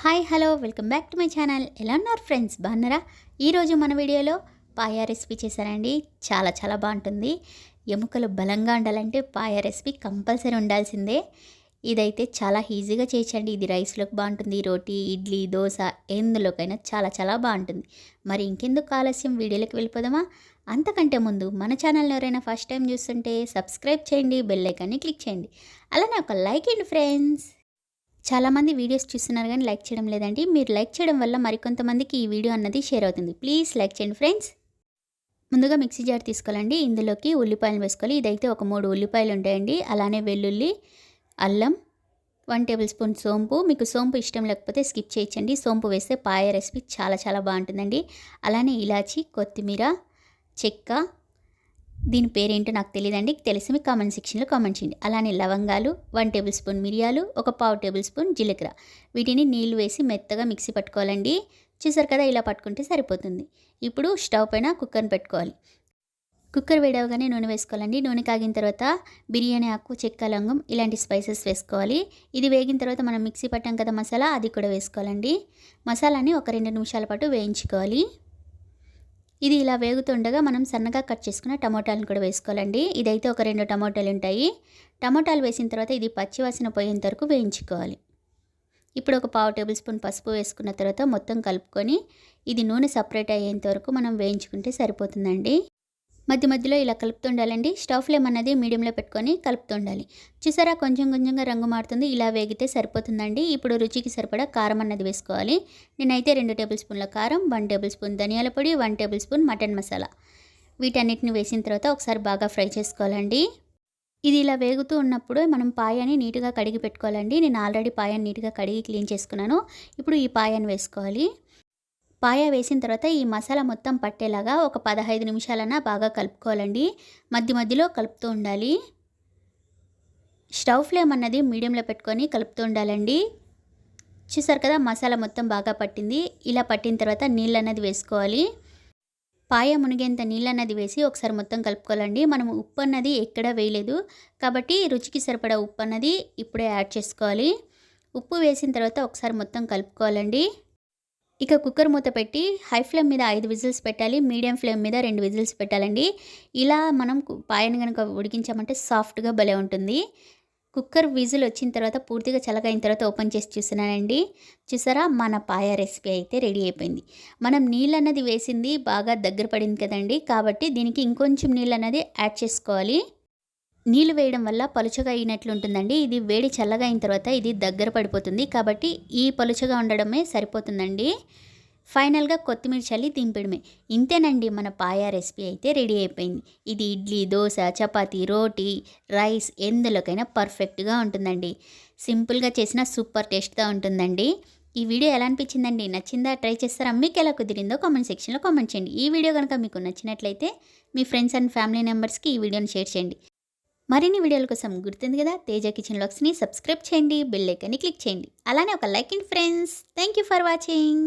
Hi hello welcome back to my channel. ఎలా ఉన్నారు friends? బాగున్నారా? ఈరోజు మన వీడియోలో పాయా రెసిపీ చేశానండి చాలా చాలా బాగుంటుంది. ఎముకలు బలంగా ఉండాలంటే పాయా రెసిపీ కంపల్సరీ ఉండాల్సిందే. ఇదైతే చాలా ఈజీగా చేయొచ్చండి. ఇది రైస్లోకి బాగుంటుంది రోటీ ఇడ్లీ దోశ ఎందులోకైనా చాలా చాలా బాగుంటుంది. మరి ఇంకెందుకు ఆలస్యం? వీడియోలోకి వెళ్ళిపోదామా? అంతకంటే ముందు మన ఛానల్ని ఎవరైనా ఫస్ట్ టైం చూస్తుంటే సబ్స్క్రైబ్ చేయండి బెల్ ఐకాన్ని క్లిక్ చేయండి. అలానే ఒక లైక్ అండి ఫ్రెండ్స్. చాలామంది వీడియోస్ చూస్తున్నారు కానీ లైక్ చేయడం లేదండి. మీరు లైక్ చేయడం వల్ల మరికొంతమందికి ఈ వీడియో అన్నది షేర్ అవుతుంది. ప్లీజ్ లైక్ చేయండి ఫ్రెండ్స్. ముందుగా మిక్సీ జార్ తీసుకోవాలండి. ఇందులోకి ఉల్లిపాయలు వేసుకోవాలి. ఇదైతే ఒక మూడు ఉల్లిపాయలు ఉంటాయండి. అలానే వెల్లుల్లి అల్లం వన్ టేబుల్ స్పూన్ సోంపు. మీకు సోంపు ఇష్టం లేకపోతే స్కిప్ చేయించండి సోంపు వేస్తే పాయ రెసిపీ చాలా చాలా బాగుంటుందండి. అలానే ఇలాచి కొత్తిమీర చెక్క దీని పేరేంటో నాకు తెలియదండి తెలిసి మీ కామెంట్ సెక్షన్లో కామెంట్ చేయండి. అలానే లవంగాలు వన్ టేబుల్ స్పూన్ మిరియాలు ఒక పావు టేబుల్ స్పూన్ జీలకర్ర. వీటిని నీళ్ళు వేసి మెత్తగా మిక్సీ పట్టుకోవాలండి. చూసారు కదా ఇలా పట్టుకుంటే సరిపోతుంది. ఇప్పుడు స్టవ్ పైన కుక్కర్ని పెట్టుకోవాలి. కుక్కర్ వేడవగానే నూనె వేసుకోవాలండి. నూనె కాగిన తర్వాత బిర్యానీ ఆకు చెక్క లవంగం ఇలాంటి స్పైసెస్ వేసుకోవాలి. ఇది వేగిన తర్వాత మనం మిక్సీ పట్టాం కదా మసాలా అది కూడా వేసుకోవాలండి. మసాలాని ఒక రెండు నిమిషాల పాటు వేయించుకోవాలి. ఇది ఇలా వేగుతుండగా మనం సన్నగా కట్ చేసుకున్న టమోటాలను కూడా వేసుకోవాలండి. ఇదైతే ఒక రెండు టమోటాలు ఉంటాయి. టమోటాలు వేసిన తర్వాత ఇది పచ్చివాసన పోయేంత వరకు వేయించుకోవాలి. ఇప్పుడు ఒక పావు టేబుల్ స్పూన్ పసుపు వేసుకున్న తర్వాత మొత్తం కలుపుకొని ఇది నూనె సపరేట్ అయ్యేంత వరకు మనం వేయించుకుంటే సరిపోతుందండి. మధ్య మధ్యలో ఇలా కలుపుతుండాలండి. స్టవ్ ఫ్లేమ్ అన్నది మీడియంలో పెట్టుకొని కలుపుతుండాలి. చూసారా? కొంచెం కొంచెంగా రంగు మారుతుంది. ఇలా వేగితే సరిపోతుందండి. ఇప్పుడు రుచికి సరిపడా కారం అన్నది వేసుకోవాలి. నేనైతే రెండు టేబుల్ స్పూన్ల కారం వన్ టేబుల్ స్పూన్ ధనియాల పొడి one table spoon mutton masala. వీటన్నిటిని వేసిన తర్వాత ఒకసారి బాగా ఫ్రై చేసుకోవాలండి. ఇది ఇలా వేగుతూ ఉన్నప్పుడు మనం పాయాన్ని నీట్గా కడిగి పెట్టుకోవాలండి. నేను ఆల్రెడీ పాయాన్ని నీట్గా కడిగి క్లీన్ చేసుకున్నాను. ఇప్పుడు ఈ పాయాన్ని వేసుకోవాలి. పాయ వేసిన తర్వాత ఈ మసాలా మొత్తం పట్టేలాగా ఒక పదహైదు నిమిషాలన్నా బాగా కలుపుకోవాలండి. మధ్య మధ్యలో కలుపుతూ ఉండాలి. స్టవ్ ఫ్లేమ్ అన్నది మీడియంలో పెట్టుకొని కలుపుతూ ఉండాలండి. చూసారు కదా మసాలా మొత్తం బాగా పట్టింది. ఇలా పట్టిన తర్వాత నీళ్ళు అన్నది వేసుకోవాలి. పాయ మునిగేంత నీళ్ళు అన్నది వేసి ఒకసారి మొత్తం కలుపుకోవాలండి. మనం ఉప్పు అన్నది ఎక్కడా వేయలేదు. కాబట్టి రుచికి సరిపడా ఉప్పు అన్నది ఇప్పుడే యాడ్ చేసుకోవాలి. ఉప్పు వేసిన తర్వాత ఒకసారి మొత్తం కలుపుకోవాలండి. ఇక కుక్కర్ మూత పెట్టి హై ఫ్లేమ్ మీద ఐదు విజిల్స్ పెట్టాలి మీడియం ఫ్లేమ్ మీద రెండు విజిల్స్ పెట్టాలండి. ఇలా మనం పాయను కనుక ఉడికించామంటే సాఫ్ట్గా భలే ఉంటుంది. కుక్కర్ విజిల్ వచ్చిన తర్వాత పూర్తిగా చల్లగైన తర్వాత ఓపెన్ చేసి చూస్తున్నానండి. చూసారా? మన పాయ రెసిపీ అయితే రెడీ అయిపోయింది. మనం నీళ్ళు అన్నది వేసింది బాగా దగ్గర పడింది కదండి కాబట్టి దీనికి ఇంకొంచెం నీళ్ళు అన్నది యాడ్ చేసుకోవాలి. నీళ్ళు వేయడం వల్ల పలుచగా అయినట్లు ఉంటుందండి. ఇది వేడి చల్లగా అయిన తర్వాత ఇది దగ్గర పడిపోతుంది. కాబట్టి ఈ పలుచగా ఉండడమే సరిపోతుందండి. ఫైనల్గా కొత్తిమీర చల్లి దింపడమే. ఇంతేనండి మన పాయా రెసిపీ అయితే రెడీ అయిపోయింది. ఇది ఇడ్లీ దోశ చపాతీ రోటీ రైస్ ఎందులోకైనా పర్ఫెక్ట్గా ఉంటుందండి. సింపుల్గా చేసిన సూపర్ టేస్ట్గా ఉంటుందండి. ఈ వీడియో ఎలా అనిపించిందండి? నచ్చిందా? ట్రై చేస్తారా? మీకు ఎలా కుదిరిందో కామెంట్ సెక్షన్లో కామెంట్ చేయండి. ఈ వీడియో కనుక మీకు నచ్చినట్లయితే మీ ఫ్రెండ్స్ అండ్ ఫ్యామిలీ మెంబర్స్కి ఈ వీడియోని షేర్ చేయండి. మరిన్ని వీడియోల కోసం గుర్తుంది కదా తేజ కిచెన్ లాక్స్ని సబ్స్క్రైబ్ చేయండి బెల్ ఐకాన్ని క్లిక్ చేయండి. అలానే ఒక like and friends. Thank you for watching.